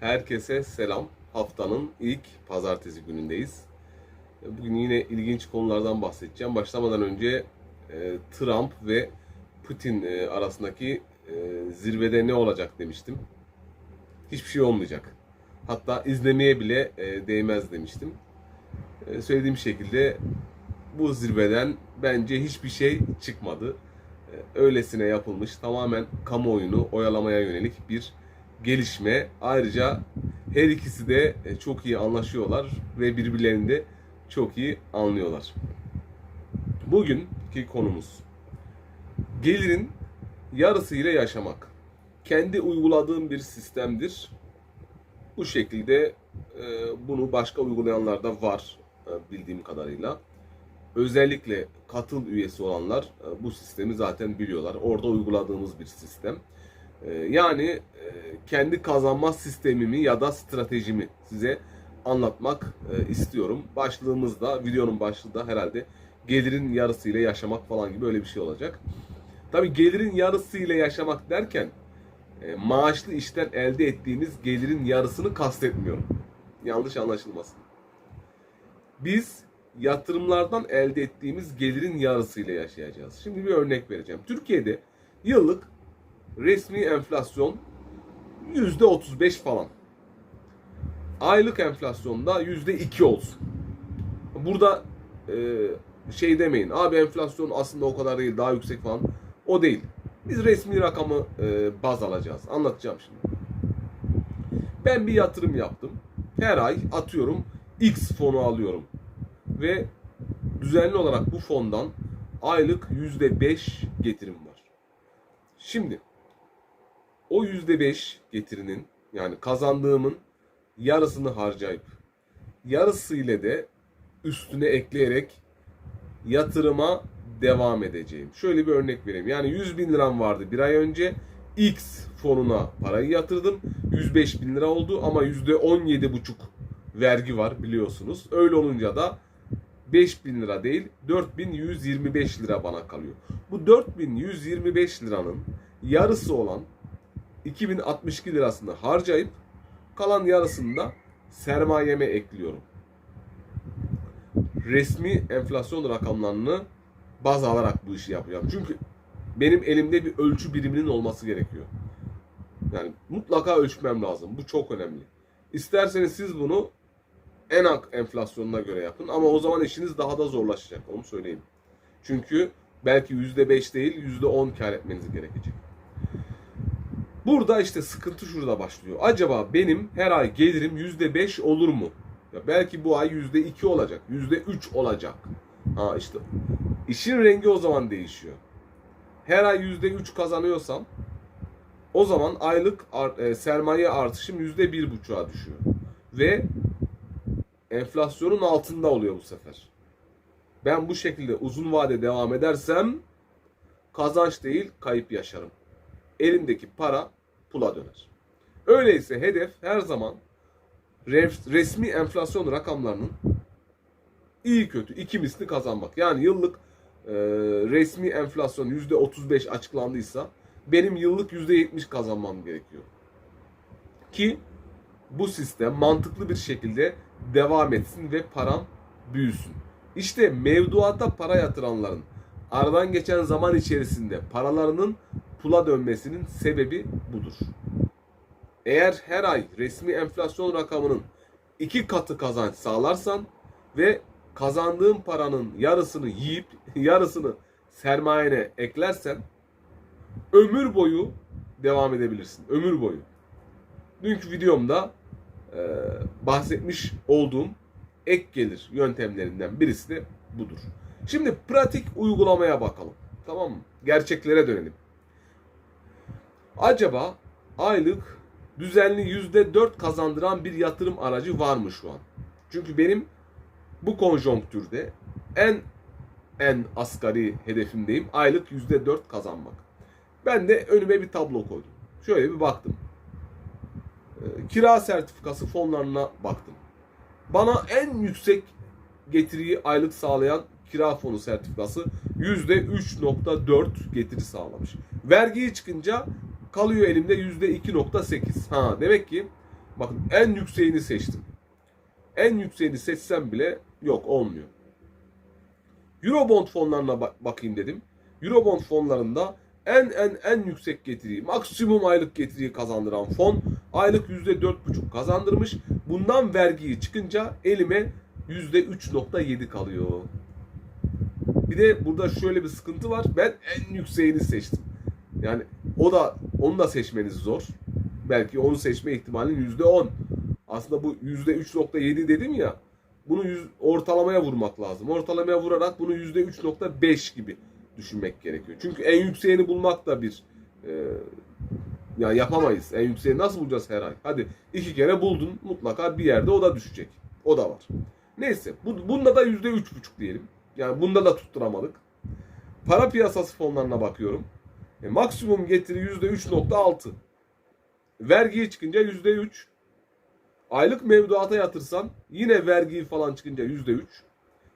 Herkese selam. Haftanın ilk pazartesi günündeyiz. Bugün yine ilginç konulardan bahsedeceğim. Başlamadan önce e, Trump ve Putin e, arasındaki e, zirvede ne olacak demiştim. Hiçbir şey olmayacak. Hatta izlemeye bile değmez demiştim. Söylediğim şekilde bu zirveden bence hiçbir şey çıkmadı. Öylesine yapılmış tamamen kamuoyunu oyalamaya yönelik bir gelişme. Ayrıca her ikisi de e, çok iyi anlaşıyorlar ve birbirlerini de çok iyi anlıyorlar. Bugünkü konumuz gelirin yarısı ile yaşamak. Kendi uyguladığım bir sistemdir. Bu şekilde e, bunu başka uygulayanlar da var e, bildiğim kadarıyla. Özellikle katıl üyesi olanlar bu sistemi zaten biliyorlar. Orada uyguladığımız bir sistem. E, Yani e, kendi kazanma sistemimi ya da stratejimi size anlatmak e, istiyorum. Başlığımız da videonun başlığı da herhalde gelirin yarısıyla yaşamak falan gibi öyle bir şey olacak. Tabi gelirin yarısıyla yaşamak derken e, maaşlı işten elde ettiğimiz gelirin yarısını kastetmiyorum. Yanlış anlaşılmasın. Biz yatırımlardan elde ettiğimiz gelirin yarısıyla yaşayacağız. Şimdi bir örnek vereceğim. Türkiye'de yıllık resmi enflasyon %35 falan. Aylık enflasyonda %2 olsun. Burada e, şey demeyin. Abi enflasyon aslında o kadar değil, daha yüksek falan. O değil. Biz resmi rakamı e, baz alacağız. Anlatacağım şimdi. Ben bir yatırım yaptım. Her ay atıyorum X fonu alıyorum. Ve düzenli olarak bu fondan aylık %5 getirim var. Şimdi o %5 getirinin yani kazandığımın yarısını harcayıp yarısı ile de üstüne ekleyerek yatırıma devam edeceğim. Şöyle bir örnek vereyim. Yani 100 bin liram vardı bir ay önce. X fonuna parayı yatırdım. 105 bin lira oldu ama %17,5 vergi var biliyorsunuz. Öyle olunca da 5000 lira değil 4125 lira bana kalıyor. Bu 4125 liranın yarısı olan 2062 lirasını harcayıp kalan yarısını da sermayeme ekliyorum. Resmi enflasyon rakamlarını baz alarak bu işi yapacağım. Çünkü benim elimde bir ölçü biriminin olması gerekiyor. Yani mutlaka ölçmem lazım. Bu çok önemli. İsterseniz siz bunu enak enflasyonuna göre yapın ama o zaman işiniz daha da zorlaşacak. Onu söyleyeyim. Çünkü belki %5 değil %10 kar etmeniz gerekecek. Burada işte sıkıntı şurada başlıyor. Acaba benim her ay gelirim %5 olur mu? Ya belki bu ay %2 olacak, %3 olacak. Ha işte işin rengi o zaman değişiyor. Her ay %3 kazanıyorsam o zaman aylık e, sermaye artışım %1,5'a düşüyor. Ve enflasyonun altında oluyor bu sefer. Ben bu şekilde uzun vade devam edersem kazanç değil kayıp yaşarım. Elimdeki para pula döner. Öyleyse hedef her zaman resmi enflasyon rakamlarının iyi kötü iki misli kazanmak. Yani yıllık e, resmi enflasyon %35 açıklandıysa benim yıllık %70 kazanmam gerekiyor. Ki bu sistem mantıklı bir şekilde devam etsin ve param büyüsün. İşte mevduata para yatıranların aradan geçen zaman içerisinde paralarının pula dönmesinin sebebi budur. Eğer her ay resmi enflasyon rakamının iki katı kazanç sağlarsan ve kazandığın paranın yarısını yiyip yarısını sermayene eklersen ömür boyu devam edebilirsin. Ömür boyu. Dünkü videomda e, bahsetmiş olduğum ek gelir yöntemlerinden birisi de budur. Şimdi pratik uygulamaya bakalım. Tamam mı? Gerçeklere dönelim. Acaba aylık düzenli %4 kazandıran bir yatırım aracı var mı şu an? Çünkü benim bu konjonktürde en en asgari hedefimdeyim. Aylık %4 kazanmak. Ben de önüme bir tablo koydum. Şöyle bir baktım. Ee, Kira sertifikası fonlarına baktım. Bana en yüksek getiriyi aylık sağlayan kira fonu sertifikası %3.4 getiri sağlamış. Vergiyi çıkınca kalıyor elimde %2.8. Ha demek ki Bakın en yükseğini seçtim. En yükseğini seçsem bile yok olmuyor. Eurobond fonlarına bak- bakayım dedim. Eurobond fonlarında en en en yüksek getiriyi, maksimum aylık getiriyi kazandıran fon aylık %4,5 kazandırmış. Bundan vergiyi çıkınca elime %3,7 kalıyor. Bir de burada şöyle bir sıkıntı var. Ben en yükseğini seçtim. Yani o da onu da seçmeniz zor. Belki onu seçme ihtimalin %10. Aslında bu %3,7 dedim ya. Bunu yüz, ortalamaya vurmak lazım. Ortalamaya vurarak bunu %3,5 gibi düşünmek gerekiyor. Çünkü en yükseğini bulmak da bir e, ya yapamayız. En yükseğini nasıl bulacağız her ay? Hadi iki kere buldun mutlaka bir yerde o da düşecek. O da var. Neyse bu, bunda da %3,5 diyelim. Yani bunda da tutturamadık. Para piyasası fonlarına bakıyorum. E, maksimum getiri %3,6. Vergiye çıkınca %3. Aylık mevduata yatırsan yine vergi falan çıkınca %3.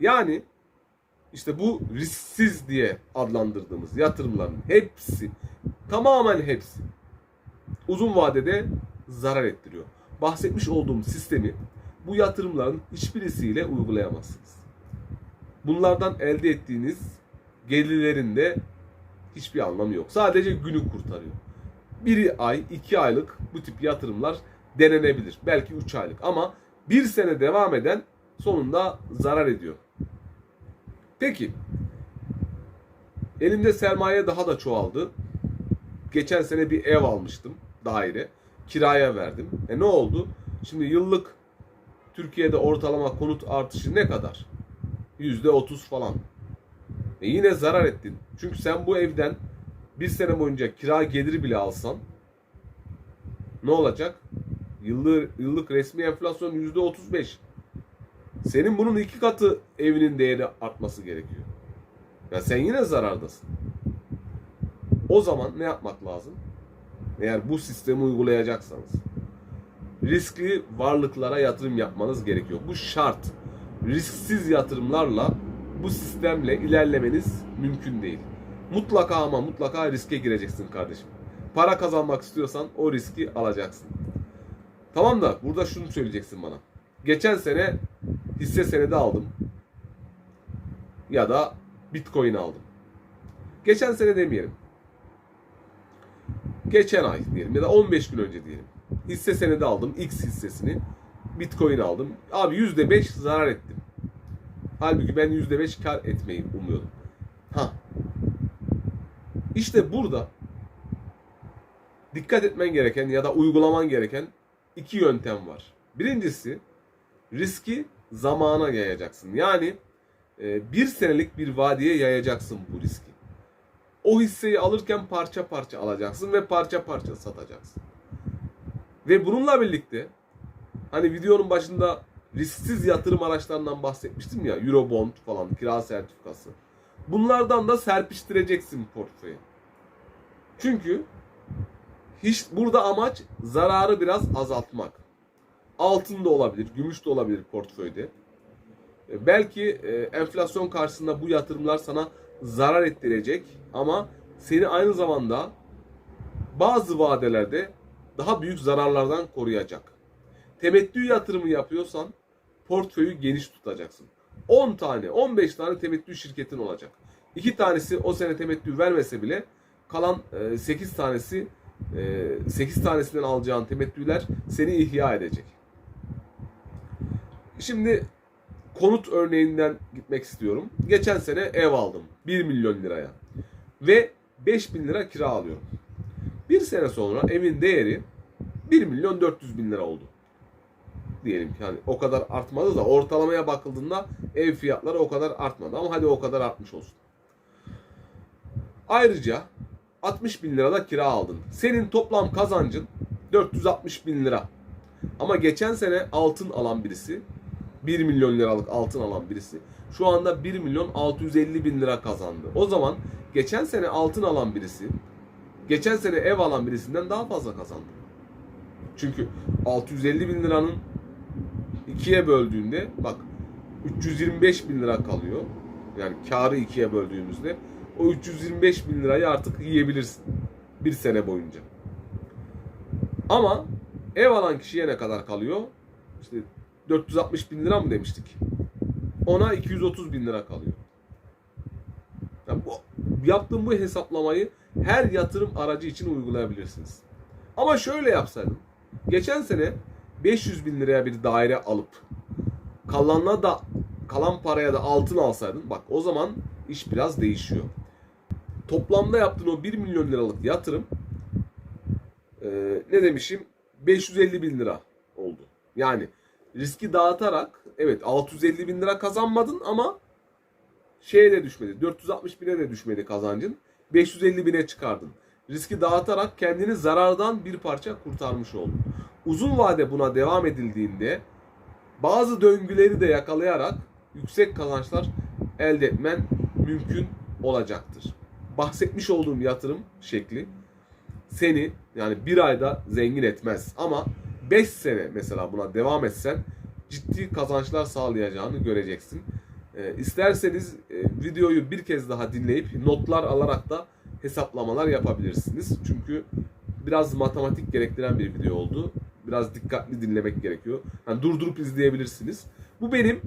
Yani işte bu risksiz diye adlandırdığımız yatırımların hepsi tamamen hepsi uzun vadede zarar ettiriyor. Bahsetmiş olduğum sistemi bu yatırımların hiçbirisiyle uygulayamazsınız. Bunlardan elde ettiğiniz gelirlerin de hiçbir anlamı yok. Sadece günü kurtarıyor. Bir ay, iki aylık bu tip yatırımlar denenebilir. Belki üç aylık ama bir sene devam eden sonunda zarar ediyor. Peki, elimde sermaye daha da çoğaldı. Geçen sene bir ev almıştım, daire. Kiraya verdim. E ne oldu? Şimdi yıllık Türkiye'de ortalama konut artışı ne kadar? Yüzde otuz falan. E yine zarar ettin. Çünkü sen bu evden bir sene boyunca kira geliri bile alsan ne olacak? Yıllık, yıllık resmi enflasyon yüzde otuz beş. Senin bunun iki katı evinin değeri artması gerekiyor. Ya sen yine zarardasın. O zaman ne yapmak lazım? Eğer bu sistemi uygulayacaksanız riskli varlıklara yatırım yapmanız gerekiyor. Bu şart. Risksiz yatırımlarla bu sistemle ilerlemeniz mümkün değil. Mutlaka ama mutlaka riske gireceksin kardeşim. Para kazanmak istiyorsan o riski alacaksın. Tamam da burada şunu söyleyeceksin bana. Geçen sene hisse senedi aldım. Ya da bitcoin aldım. Geçen sene demeyelim. Geçen ay diyelim ya da 15 gün önce diyelim. Hisse senedi aldım. X hissesini. Bitcoin aldım. Abi %5 zarar ettim. Halbuki ben %5 kar etmeyi umuyordum. Ha. İşte burada dikkat etmen gereken ya da uygulaman gereken iki yöntem var. Birincisi riski zamana yayacaksın. Yani e, bir senelik bir vadiye yayacaksın bu riski. O hisseyi alırken parça parça alacaksın ve parça parça satacaksın. Ve bununla birlikte hani videonun başında risksiz yatırım araçlarından bahsetmiştim ya. Eurobond falan, kira sertifikası. Bunlardan da serpiştireceksin portföye. Çünkü hiç burada amaç zararı biraz azaltmak. Altın da olabilir, gümüş de olabilir portföyde. E, Belki e, enflasyon karşısında bu yatırımlar sana zarar ettirecek ama seni aynı zamanda bazı vadelerde daha büyük zararlardan koruyacak. Temettü yatırımı yapıyorsan portföyü geniş tutacaksın. 10 tane, 15 tane temettü şirketin olacak. 2 tanesi o sene temettü vermese bile kalan 8 tanesi 8 tanesinden alacağın temettüler seni ihya edecek. Şimdi konut örneğinden gitmek istiyorum. Geçen sene ev aldım 1 milyon liraya ve 5 bin lira kira alıyorum. Bir sene sonra evin değeri 1 milyon 400 bin lira oldu. Diyelim ki hani o kadar artmadı da ortalamaya bakıldığında ev fiyatları o kadar artmadı ama hadi o kadar artmış olsun. Ayrıca 60 bin lirada kira aldın. Senin toplam kazancın 460 bin lira. Ama geçen sene altın alan birisi 1 milyon liralık altın alan birisi şu anda 1 milyon 650 bin lira kazandı. O zaman geçen sene altın alan birisi geçen sene ev alan birisinden daha fazla kazandı. Çünkü 650 bin liranın ikiye böldüğünde bak 325 bin lira kalıyor. Yani karı ikiye böldüğümüzde o 325 bin lirayı artık yiyebilirsin bir sene boyunca. Ama Ev alan kişiye ne kadar kalıyor? İşte 460 bin lira mı demiştik? Ona 230 bin lira kalıyor. Yani bu, yaptığım bu hesaplamayı her yatırım aracı için uygulayabilirsiniz. Ama şöyle yapsaydım. Geçen sene 500 bin liraya bir daire alıp kalanına da kalan paraya da altın alsaydın bak o zaman iş biraz değişiyor. Toplamda yaptığın o 1 milyon liralık yatırım e, ne demişim 550 bin lira oldu. Yani riski dağıtarak evet 650 bin lira kazanmadın ama şeye de düşmedi. 460 bine de düşmedi kazancın. 550 bine çıkardın. Riski dağıtarak kendini zarardan bir parça kurtarmış oldun. Uzun vade buna devam edildiğinde bazı döngüleri de yakalayarak yüksek kazançlar elde etmen mümkün olacaktır. Bahsetmiş olduğum yatırım şekli seni yani bir ayda zengin etmez ama 5 sene mesela buna devam etsen ciddi kazançlar sağlayacağını göreceksin. Ee, isterseniz e, videoyu bir kez daha dinleyip notlar alarak da hesaplamalar yapabilirsiniz. Çünkü biraz matematik gerektiren bir video oldu. Biraz dikkatli dinlemek gerekiyor. Yani durdurup izleyebilirsiniz. Bu benim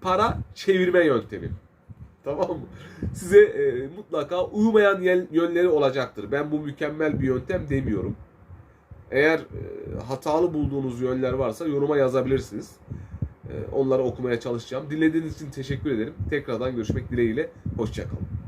para çevirme yöntemim. Tamam mı? Size e, mutlaka uymayan yel- yönleri olacaktır. Ben bu mükemmel bir yöntem demiyorum. Eğer e, hatalı bulduğunuz yönler varsa yoruma yazabilirsiniz. E, onları okumaya çalışacağım. Dinlediğiniz için teşekkür ederim. Tekrardan görüşmek dileğiyle. Hoşçakalın.